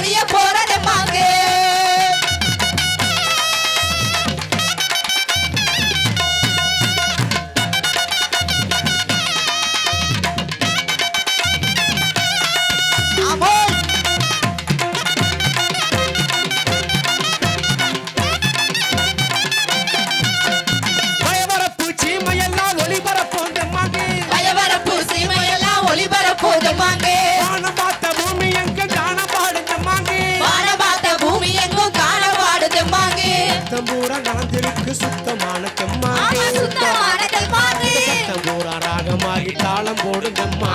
வெளிய போறேன் மாங்க ஒளிபரப்போது மாங்க பாடுங்கம்மா சத்தம் போரா ராகமாகி தாளம் போடுங்கம்மா.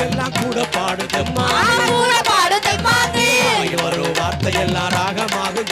எல்லாம் கூட பாடுதம்மா. பாடுதல் பாட்டு வரும் வார்த்தை எல்லாம் ராகமாகும்.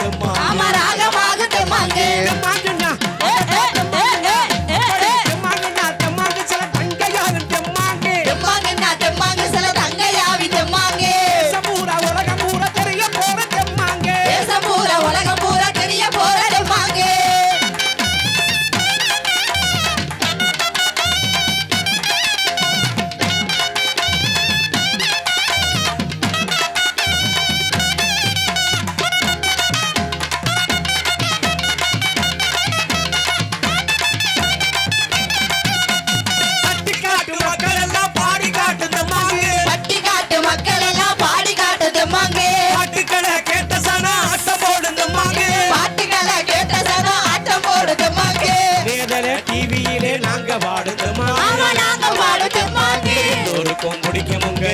டிவியிலே நாங்க வாடுதம்மா நாங்க வாடுதம்மா எல்லோருக்கும் பிடிக்கும் உங்க